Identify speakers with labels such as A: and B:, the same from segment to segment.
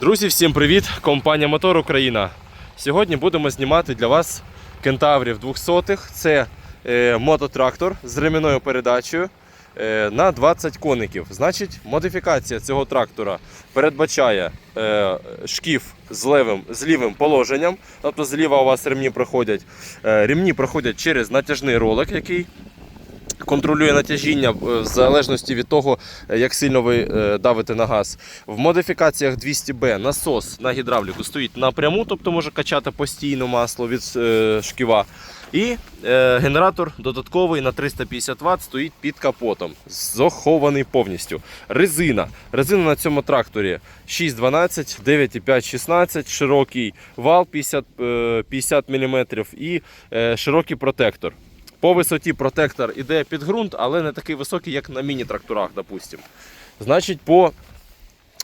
A: Друзі, всім привіт! Компанія Мотор Україна. Сьогодні будемо знімати для вас кентаврів 200 Це е, мототрактор з ремінною передачею е, на 20 коників. Значить, модифікація цього трактора передбачає е, шкіф з левим, з лівим положенням. Тобто зліва у вас ремні проходять. Е, ремні проходять через натяжний ролик, який контролює натяжіння е, в залежності від того, е, як сильно ви е, давите на газ. В модифікаціях 200B насос на гідравліку стоїть напряму, тобто може качати постійно масло від шківа. І генератор додатковий на 350 Вт стоїть під капотом, захований повністю. Резина. Резина на цьому тракторі 6,12, 9,5, 16, широкий вал 50, е, 50 мм і широкий протектор. По висоті протектор іде під ґрунт, але не такий високий, як на міні-тракторах, допустимо. Значить, по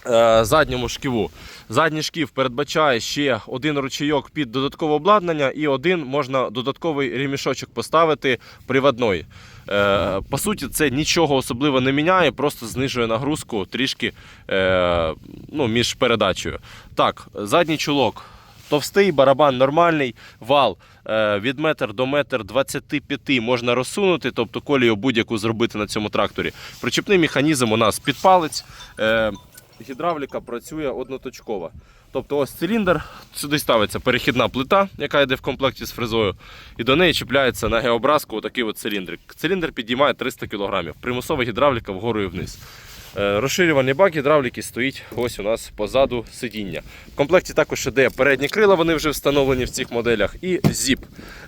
A: е, задньому шківу. Задній шків передбачає ще один ручейок під додаткове обладнання і один можна додатковий ремішочок поставити приводной. Е, по суті, це нічого особливо не міняє, просто знижує нагрузку трішки е, ну, між передачею. Так, задній чулок. Товстий барабан нормальний, вал е, від метр до метр 25 можна розсунути, тобто колію будь-яку зробити на цьому тракторі. Причепний механізм у нас під палець. Е, гідравліка працює одноточково. Тобто ось циліндр, сюди ставиться перехідна плита, яка йде в комплекті з фрезою, і до неї чіпляється на геобразку отакий от циліндрик. Циліндр підіймає 300 кг. Примусова гідравліка вгору і вниз. Е, Розширювальний бак гідравліки стоїть ось у нас позаду сидіння. В комплекті також іде передні крила, вони вже встановлені в цих моделях, і зіп.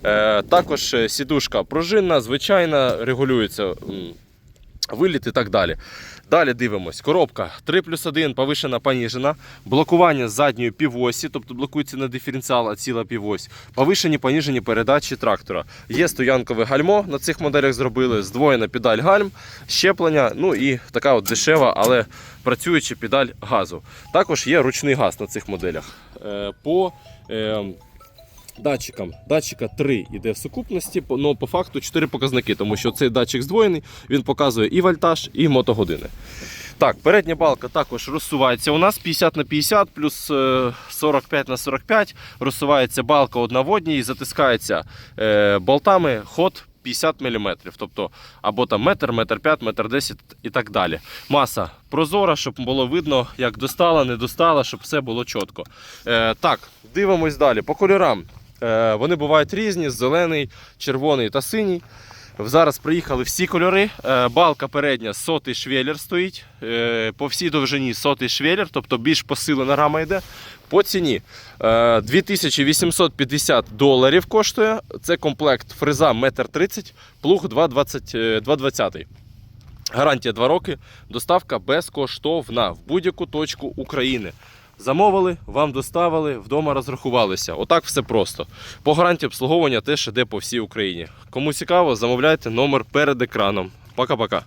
A: Е, Також е, сідушка пружинна, звичайна, регулюється виліт і так далі. Далі дивимось. Коробка 3 плюс 1 повишена, поніжена. Блокування задньої півосі, тобто блокується не диференціал, а ціла півось. Повишені, поніжені передачі трактора. Є стоянкове гальмо, на цих моделях зробили, здвоєна педаль гальм, щеплення, ну і така от дешева, але працююча педаль газу. Також є ручний газ на цих моделях. Е, По е, датчикам. Датчика 3 йде в сукупності, але по факту 4 показники, тому що цей датчик здвоєний, він показує і вольтаж, і мотогодини. Так, передня балка також розсувається у нас 50 на 50 плюс е, 45 на 45. Розсувається балка одна в і затискається е, болтами ход 50 мм. Тобто або там метр, метр 5, метр 10 і так далі. Маса прозора, щоб було видно, як достала, не достала, щоб все було чітко. Е, так, дивимось далі. По кольорам. Е, вони бувають різні: зелений, червоний та синій. Зараз приїхали всі кольори. Е, Балка передня сотий швеллер стоїть. Е, По всій довжині сотий швеллер, тобто більш посилена рама йде. По ціні е, 2850 доларів коштує. Це комплект фреза 1,30 м, плуг 2,20 е, 2,20. Гарантія 2 роки. Доставка безкоштовна в будь-яку точку України. Замовили, вам доставили, вдома розрахувалися. Отак все просто. По гарантії обслуговування теж іде по всій Україні. Кому цікаво, замовляйте номер перед екраном. Пока-пока.